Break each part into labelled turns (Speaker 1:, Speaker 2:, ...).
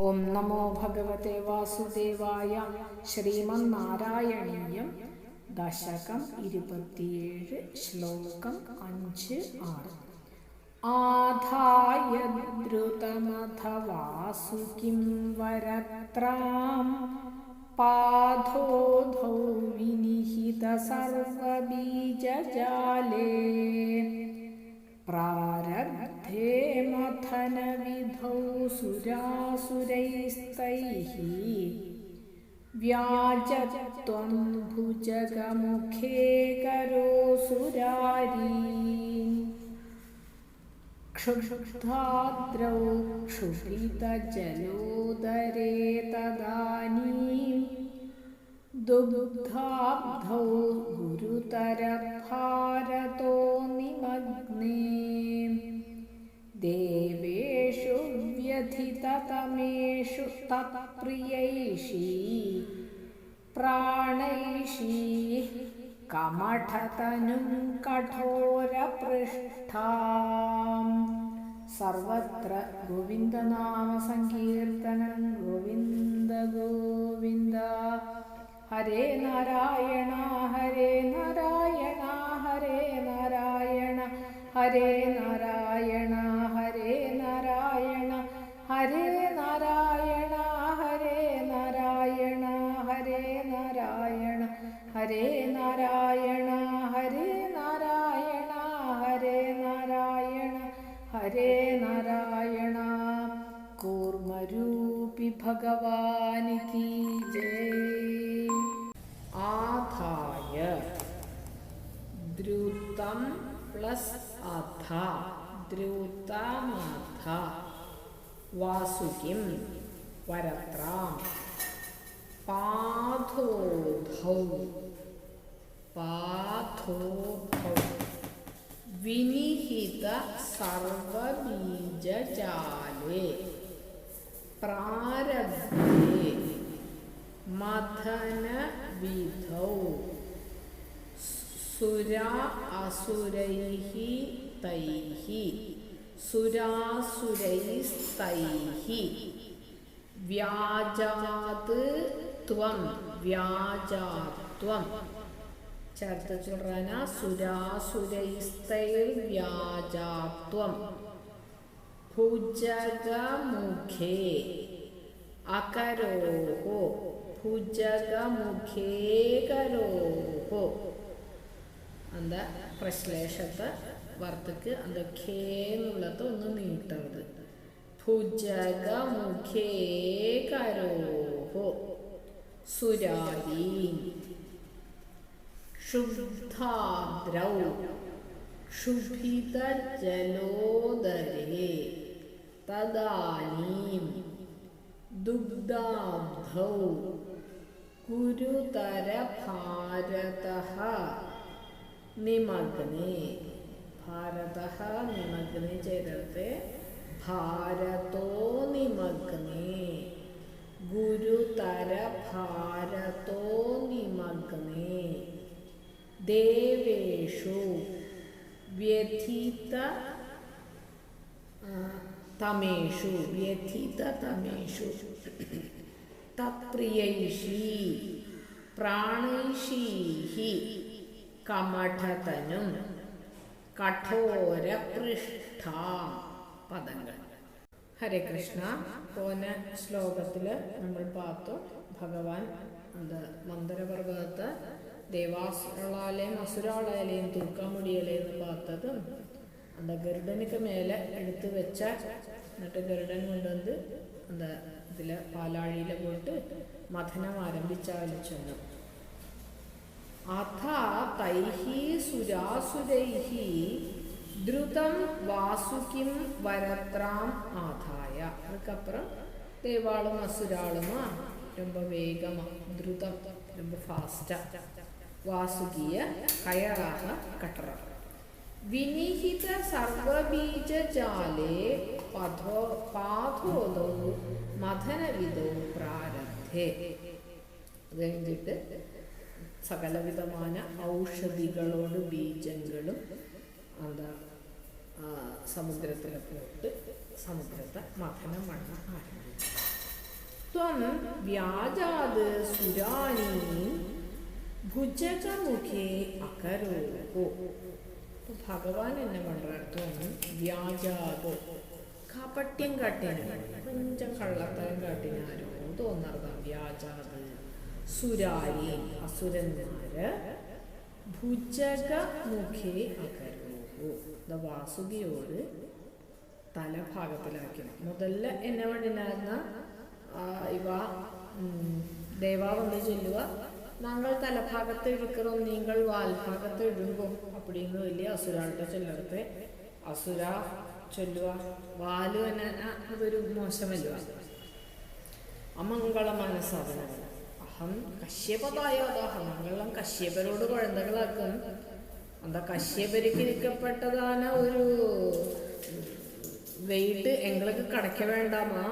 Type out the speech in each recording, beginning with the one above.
Speaker 1: ഓം നമോ ഭഗവത്തെ വാസുദേവായ ശ്രീമന്നാരായണീയം ദശകം ഇരുപത്തിയേഴ് ശ്ലോകം അഞ്ച് ആറ് ആധായ ദ്രുതമഥ വാസുകിം വരത്രാം പാധോധൗ വിനിഹിത സർവബീജജാലേ പ്രാരബ്ധേ सभौ सुरासुरैस्तैः व्याजत्वं भुजगमुखे करोऽसुरारी क्षुक्षुक्षुधाद्रौ क्षुषितजलोदरे तदानीं दुग्धाब्धौ गुरुतरभारतो निमग्ने दे ഹിതതമേഷു तत्प्रियैषी प्राणैषीः കമഠതനും കഠോരപൃഷ്ഠാം. സർവത്ര ഗോവിന്ദനാമസങ്കീർത്തനം ഗോവിന്ദ ഗോവിന്ദ. ഹരേ നാരായണ ഹരേ നാരായണ ഹരേ നാരായണ ഹരേ നാരായണ. ഹരേ നാരായണ ഹരേ നാരായണ ഹരേ നാരായണ ഹരേ നാരായണ. കൂർമ്മരൂപി ഭഗവാനിക്ക് ജയ. ആധായ ദ്രുതം പ്ലസ് അധ ദ്രുതമാധ വാസുകിം വരത്രാം. पाथो भौ पाथो भौ विनिहित सर्व बीज सर्वबीजजाले। प्रारब्धे। मथन विधौ सुरा असुरैः तैः। सुरासुरैस्तैः। व्याजात् ത്വം വ്യാജാത്വം. ചേർത്ത് ചൊല്ലുന്ന സുരാസുരൈസ്തൈർ വ്യാജാത്വം. ഭുജഗമുഖേ അകരോ ഭുജഗമുഖേ കരോ അന്ത പ്രശ്ലേഷത്തെ വർത്തക്ക് അന്ത ഖേ എന്നുള്ളത് ഒന്ന് നീട്ടരുത്. ഭുജഗമുഖേ കരോ सुरारी शुद्धाद्रौ। क्षुभितजलोदरे तदानीं दुग्धाब्धौ। गुरुतरभारतः निमग्ने। भारत निमग्ने चेदर्थे। भारतो निमग्ने। ഗുരുതരഭാരതോ നിമഗ്നേ. ദേവേഷു വ്യഥിത തമേഷു വ്യഥിതതമേഷു തത്പ്രിയൈഷീ പ്രാണൈഷീഹി കമഠതനും കഠോരപൃഷ്ഠാം പദങ്ങൾ. ഹരേ കൃഷ്ണ. പോന ശ്ലോകത്തിൽ നമ്മൾ പാത്തു. ഭഗവാൻ അത് മന്ദരപർവതത്ത് ദേവാസുരാളെയും അസുരാളാലയം തൂക്കാൻ എന്ന് പാത്തത് അത് ഗരുഡനുക്ക് മേലെ എടുത്തു വെച്ച എന്നിട്ട് ഗരുഡൻ കൊണ്ടുവന്ന് അത് ഇതിൽ പാലാഴിയിൽ പോയിട്ട് മഥനം ആരംഭിച്ചാൽ ചെന്നു അഥ തൈഹി സുരാസുരൈഹി ദ്രുതം വാസുകിം വരത്രാം ആധായ அதுக்கப்புறம் தேவாளும் அசுராளுமா ரொம்ப வேகமாக ദ്രുതം ரொம்ப ஃபாஸ்ட்டாக வாசுகிய கயராக கட்டுறார் വിനിഹിത സർവബീജജാലേ പഥോ പാഥോദോ മഥനവിധോ പ്രാരബ്ധേ അത് കഴിഞ്ഞിട്ട് സകലവിധമായ ഔഷധികളോട് ബീജങ്ങളും എന്താ സമുദ്രത്തിൽ ഇട്ട് സമുദ്രത്തെ മഥനം വണ്ണ ത്വം വ്യാജാത് സുരാണി ഭുജകമുഖേ അകരോഹോ. ഭഗവാൻ എന്നെ പണ്ടത്തോന്ന് വ്യാജാത്. കപട്യം കാട്ടിനാണ് കൊഞ്ചം കള്ളത്തരം കാട്ടിനാരോ തോന്നറുതാ വ്യാജാത് സുരാരി അസുരന്മാര് ഭുജകമുഖേ അകരോഹോ. ദ വാസുകിയോട് തലഭാഗത്തിലാക്കി മുതല്ല എന്നെ വണ്ടിനായിരുന്ന ഇവ ദേവാവന്ന് ചൊല്ലുക. நாங்கள் தலபாகத்து இருக்கிறோம் நீங்கள் வால்பாகத்து எழுங்கும் அப்படின்னு വലിയ അസുരാളുടെ ചൊല്ലടുത്ത് അസുര ചൊല്ലുക. വാലു എന്ന അതൊരു മോശമല്ലുക. അമംഗള മനസ്സാധനങ്ങൾ അഹം കശ്യപതായോദ അമംഗളം കശ്യപരോട് കുഴന്തകളാക്കും. എന്താ കശ്യപരിക്കരിക്കപ്പെട്ടതാണ് ഒരു വെയിറ്റ് എങ്ങൾക്ക് കടയ്ക്ക വേണ്ടാമാ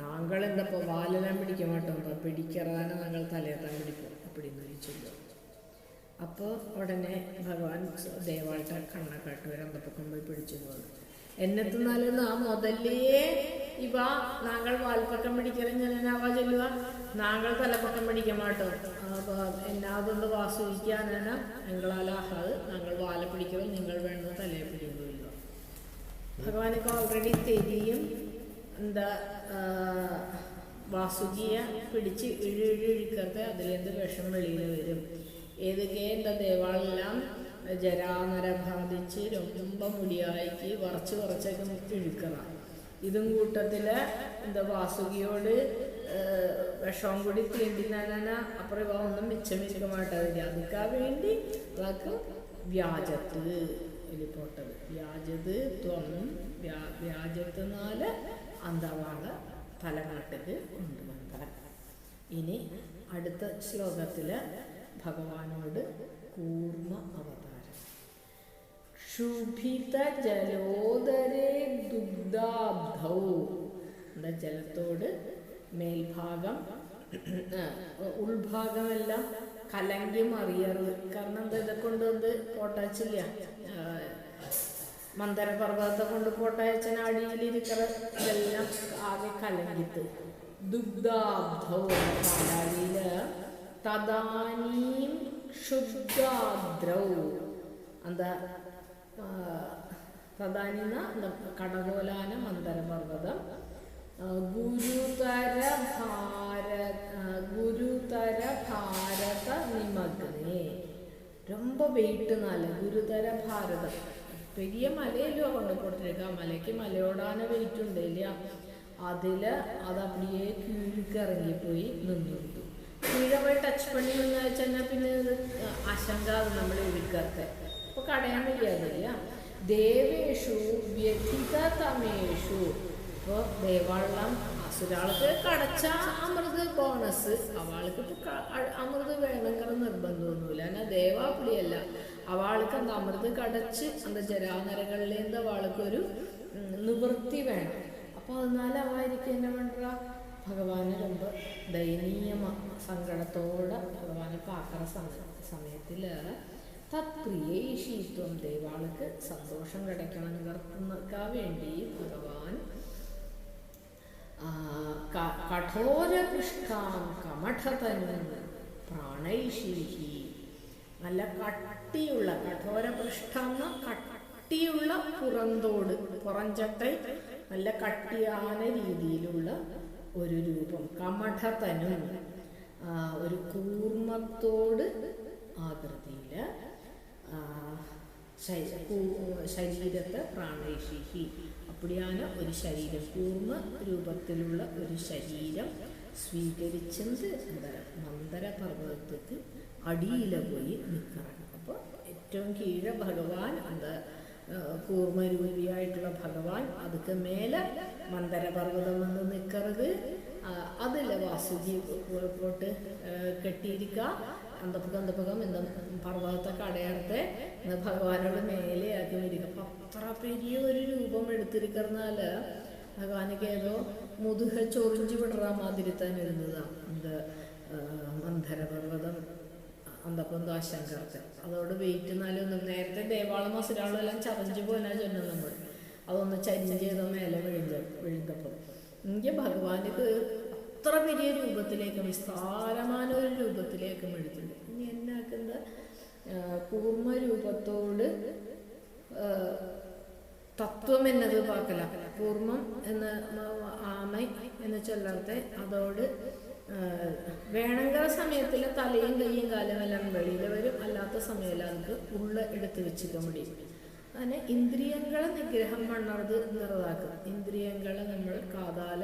Speaker 1: നാങ്കൾ എന്തപ്പോ വാലെല്ലാം പിടിക്കാൻ മാട്ടോ പിടിക്കറതാണ് നാങ്കൾ തലയെത്താൻ പിടിക്കും. അപ്പിടിന്ന് ചോദിച്ചില്ല അപ്പോൾ ഉടനെ ഭഗവാൻ ദേവായിട്ട് കണ്ണക്കാട്ട് വരെ അന്തപ്പൊക്കം പോയി പിടിച്ചു പോകുന്നു എന്നെത്തുന്നാൽ ആ മുതലേ ഇവ നാങ്കൾ വാൽപ്പക്കം പിടിക്കണം ഞാൻ എന്നാവാ ചൊല്ലുക നാങ്കൾ തലപ്പക്കം പിടിക്കാൻ മാട്ടോ അപ്പൊ എന്നാതൊന്ന് വാസുവിക്കാനാണ് ഞങ്ങളാലാഹാത് നാങ്കൾ വാല പിടിക്കുമ്പോൾ നിങ്ങൾ വേണമെന്ന് തലയെ പിടിക്കുക ഭഗവാനൊക്കെ ഓൾറെഡി തെരിയും എന്താ വാസുകിയെ പിടിച്ച് ഇഴി ഇഴി ഇഴിക്കത്തെ അതിലെന്ത് വിഷം വെളിയിൽ വരും. ഏതൊക്കെ എന്താ ദേവാളെല്ലാം ജരാനര ബാധിച്ച് രൊമ്പ മുടിയായിക്ക് വറച്ച് കുറച്ചൊക്കെ ഇഴുക്കണം ഇതും കൂട്ടത്തിൽ എന്താ വാസുകിയോട് വിഷം കൂടി തീണ്ടിനാന അപ്പുറം ഇവ ഒന്നും മിച്ചമിച്ചമായിട്ടില്ല മിച്ചം വേണ്ടി അതൊക്കെ വ്യാജത്ത് ഇതിൽ പോട്ടത് വ്യാജത് ത്വം വ്യാ വ്യാജത്ത് അന്തവാള തലനാട്ടിക്ക് കൊണ്ടുവന്ന ഇനി അടുത്ത ശ്ലോകത്തിൽ ഭഗവാനോട് കൂർമ്മ അവതാരം ക്ഷുഭിത ജലോദരേ ദുഗ്ധാബ്ധൗ. എന്താ ജലത്തോട് മേൽഭാഗം ഉൾഭാഗമെല്ലാം കലങ്കി മറിയറ് കാരണം എന്താ ഇതൊക്കെ കൊണ്ട് വന്ന് പോട്ടാച്ചില്ല. മന്ദരപർവതത്തെ കൊണ്ട് പോട്ടയച്ചൻ അടിയിലിരിക്കുന്ന ഇതെല്ലാം ആകെ കലങ്കിത്ത് ദുഗ്ധാബ്ധൗ തദാനീം ക്ഷുദ്ധാദ്രൗ എന്താ ആ, തദാനിന്ന എന്താ കടകോലാന മന്ദരപർവ്വതം ആ, ഗുരുതര ഭാരത ആ, ഗുരുതര ഭാരത നിമഗ്നേ ரொம்ப വെയിറ്റുന്നാല് ഗുരുതര ഭാരതം പെരിയ മലയല്ലോ കൊണ്ട് പോട്ടിരിക്കുക മലയ്ക്ക് മലയോടാന വെയിറ്റ് ഉണ്ട് ഇല്ല അതില് അത് അപ്പടിയെ കീഴിക്ക് ഇറങ്ങിപ്പോയി നിന്നിരുന്നു കീഴെ പോയി ടച്ച് പണി നിന്ന് വെച്ചാൽ പിന്നെ ഇത് ആശങ്ക നമ്മൾ എടുക്കാത്ത അപ്പൊ കടയാൻ വയ്യാതില്ല ദേവേഷു വ്യഥിതമേഷു ഇപ്പോൾ ദേവാളം അസുരാൾക്ക് കടച്ച അമൃത് ബോണസ് അവൾക്ക് ഇപ്പൊ ക- അ- അമൃത് വേണമെങ്കിൽ നിർബന്ധമൊന്നുമില്ല എന്നാൽ ദേവാപുളിയല്ല അവൾക്ക് എന്താ അമൃത് കടച്ച് அந்த ജരാനരകളിലേന്ത് അവൾക്കൊരു ഉം, നിവൃത്തി വേണം അപ്പോൾ അതിനാൽ അവർക്ക് എന്നെ വേണ്ട ഭഗവാന് ரொம்ப ദയനീയ സങ്കടത്തോടെ ഭഗവാനെ പാക്കറ സമയത്തിൽ തത്പ്രിയേഷീത്വം ദേവാൾക്ക് സന്തോഷം കിടക്കണം നിർത്തുന്നക്കാൻ വേണ്ടി ഭഗവാൻ. ആ, ക- കഠോരപൃഷ്ഠാം കമഠതനും പ്രാണൈശീഹി നല്ല കട്ടിയുള്ള കഠോരപൃഷ്ഠം എന്ന കട്ടിയുള്ള പുറന്തോട് പുറഞ്ചട്ട നല്ല കട്ടിയാന രീതിയിലുള്ള ഒരു രൂപം കമഠതനും. ഒരു കൂർമ്മത്തോട് ആകൃതിയിൽ ആ, ശരീ- കൂ- ശരീരത്തെ പ്രാണേഷിഹി. അപ്പടിയാണ് ഒരു ശരീരം കൂർമ്മ രൂപത്തിലുള്ള ഒരു ശരീരം സ്വീകരിച്ചത്. എന്താ മന്ദര പർവതത്തിൽ അടിയില പോയി നിൽക്കണം അപ്പോൾ ഏറ്റവും കീഴെ ഭഗവാൻ അത് കൂർമ്മരൂപിയായിട്ടുള്ള ഭഗവാൻ അതുക്ക് മേലെ മന്ദരപർവതം വന്ന് നിൽക്കരുത് അതിൽ വാസുകി പോട്ട് കെട്ടിയിരിക്കുക. അന്തപ്പുകം എന്താ പർവതത്തെ അടയാർത്തെ ഭഗവാനോട് മേലെയാക്കി വരിക. അപ്പം അത്ര പെരിയ ഒരു രൂപം എടുത്തിരിക്കുന്നാൽ ഭഗവാനൊക്കെ ഏതോ മുതുക ചൊറിഞ്ചു വിടറ മാതിരി തന്നെ ഇരുന്നതാണ് എന്ത് അന്തപ്പം ദാശങ്കർക്ക് അതോട് വെയിറ്റ് നാലൊന്നും നേരത്തെ ദേവാളം അസുരാളും എല്ലാം ചതഞ്ചു പോനാ ചൊന്നു നമ്മൾ അതൊന്ന് ചരിഞ്ചു ചെയ്ത മേലെ വിഴുങ്ങ വിഴുങ്ങപ്പം എനിക്ക് ഭഗവാനക്ക് എത്ര വലിയ രൂപത്തിലേക്ക് വിസ്താരമായ ഒരു രൂപത്തിലേക്ക് എടുത്തിട്ടുണ്ട്. ഇനി എന്നാക്കുന്ന കൂർമ്മ രൂപത്തോട് തത്വം എന്നത് പാക്കല. കൂർമ്മം എന്ന ആമ എന്ന് ചൊല്ലത്തെ അതോട് വേണമെങ്കിൽ സമയത്തിൽ തലയും കൈയും കാലും എല്ലാം വെളിയിൽ വരും. അല്ലാത്ത സമയത്തിൽ നമുക്ക് ഉള്ള എടുത്ത് വെച്ചിട്ട് മുടിയും അങ്ങനെ ഇന്ദ്രിയങ്ങളെ നിഗ്രഹം പണ്ണത് നിറവാക്കുക ഇന്ദ്രിയങ്ങളെ നമ്മൾ കാതാൽ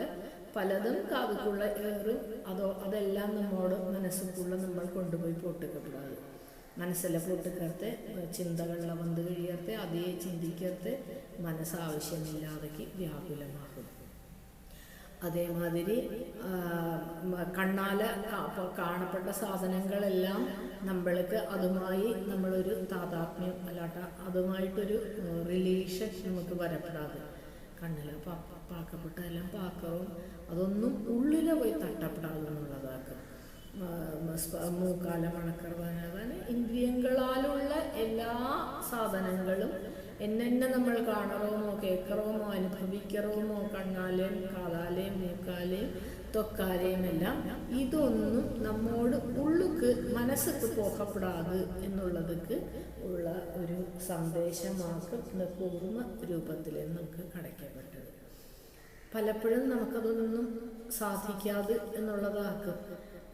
Speaker 1: പലതും കാവിക്കുള്ള ഏറും അതോ അതെല്ലാം നമ്മോട് മനസ്സുക്കുള്ള നമ്മൾ കൊണ്ടുപോയി പൊട്ടിക്കപ്പെടാതെ മനസ്സിലെ പൊട്ടിക്കർത്ത് ചിന്തകളിലെ വന്ന് കഴിയർത്ത് അതേ ചിന്തിക്കർത്ത് മനസ്സാവശ്യമില്ലാതെക്ക് വ്യാകുലമാകും. അതേമാതിരി കണ്ണാല കാണപ്പെട്ട സാധനങ്ങളെല്ലാം നമ്മൾക്ക് അതുമായി നമ്മളൊരു താതാത്മ്യം അല്ലാട്ട അതുമായിട്ടൊരു റിലേഷൻ നമുക്ക് വരപ്പെടാതെ കണ്ണില പാക്കപ്പെട്ട എല്ലാം പാക്കറും അതൊന്നും ഉള്ളിലെ പോയി തട്ടപ്പെടാതെ എന്നുള്ളതാക്കും മൂക്കാല മണക്കറവാനാകാൻ ഇന്ദ്രിയങ്ങളാലുള്ള എല്ലാ സാധനങ്ങളും എന്നെന്നെ നമ്മൾ കാണറോമോ കേക്കറോമോ അനുഭവിക്കറോമോ കണ്ണാലേയും കാതാലേയും മൂക്കാലേയും തൊക്കാലേയും എല്ലാം ഇതൊന്നും നമ്മോട് ഉള്ളുക്ക് മനസ്സുക്ക് പോകപ്പെടാതെ എന്നുള്ളതൊക്കെ ഉള്ള ഒരു സന്ദേശമാക്കും ഇന്ന് കൂർമ്മ രൂപത്തിൽ നമുക്ക് കടയ്ക്കപ്പെട്ടത് പലപ്പോഴും നമുക്കതൊന്നും സാധിക്കാതെ എന്നുള്ളതാക്കും.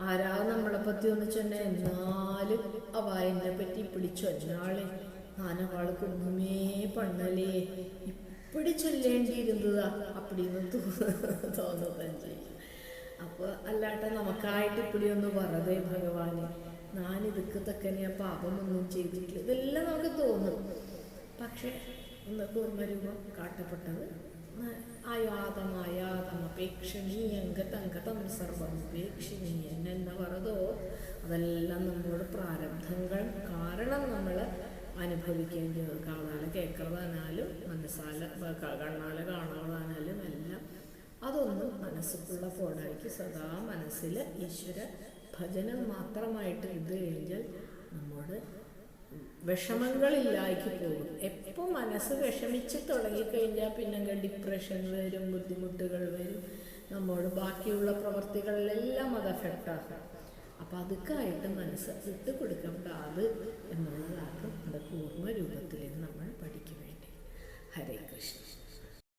Speaker 1: ആരാ നമ്മളെ പറ്റി ഒന്ന് ചെന്നെ? എന്നാലും അവ എന്നെ പറ്റി പിടിച്ചു. എന്നാളെ? നാനവാൾക്ക് ഒന്നുമേ പണ്ണലേ ഇപ്പടി ചൊല്ലേണ്ടിയിരുന്നതാ അപ്പടിന്ന് തോന്നുകയും ചെയ്യും. അപ്പോൾ അല്ലാട്ടെ നമുക്കായിട്ട് ഇപ്പടി ഒന്ന് പറതേ ഭഗവാനെ. ഞാൻ ഇതൊക്കെ തക്കനെ പാപമൊന്നും ചെയ്തിട്ടില്ല. ഇതെല്ലാം നമുക്ക് തോന്നും. പക്ഷെ ഇന്ന് കൂർമ്മരൂപം കാട്ടപ്പെട്ടത് ആയാതമായാതമപേക്ഷണീയങ്കതം സർവം ഉപേക്ഷണീയൻ എന്ന പറതോ അതെല്ലാം നമ്മളോട് പ്രാരബ്ധങ്ങൾ കാരണം നമ്മൾ അനുഭവിക്കേണ്ടത് കാണാതെ കേൾക്കുന്നതാനാലും മനസ്സാല കണ്ണാല കാണാതാനാലും എല്ലാം അതൊന്നും മനസ്സിലുള്ള ഫോടാക്കി സദാ മനസ്സിൽ ഈശ്വര ഭജനം മാത്രമായിട്ട് ഇത് കഴിഞ്ഞാൽ നമ്മോട് വിഷമങ്ങളില്ലാക്കി പോകും. എപ്പോൾ മനസ്സ് വിഷമിച്ച് തുടങ്ങിക്കഴിഞ്ഞാൽ പിന്നെ ഡിപ്രഷൻ വരും ബുദ്ധിമുട്ടുകൾ വരും. നമ്മോട് ബാക്കിയുള്ള പ്രവർത്തികളിലെല്ലാം അത് എഫക്റ്റാകും അപ്പം അതൊക്കെയായിട്ട് മനസ്സ് വിട്ടു കൊടുക്കപ്പെടാതെ എന്നുള്ളതാണ് നമ്മുടെ പൂർണ രൂപത്തിൽ നമ്മൾ പഠിക്കുവേണ്ടി ഹരേ കൃഷ്ണ.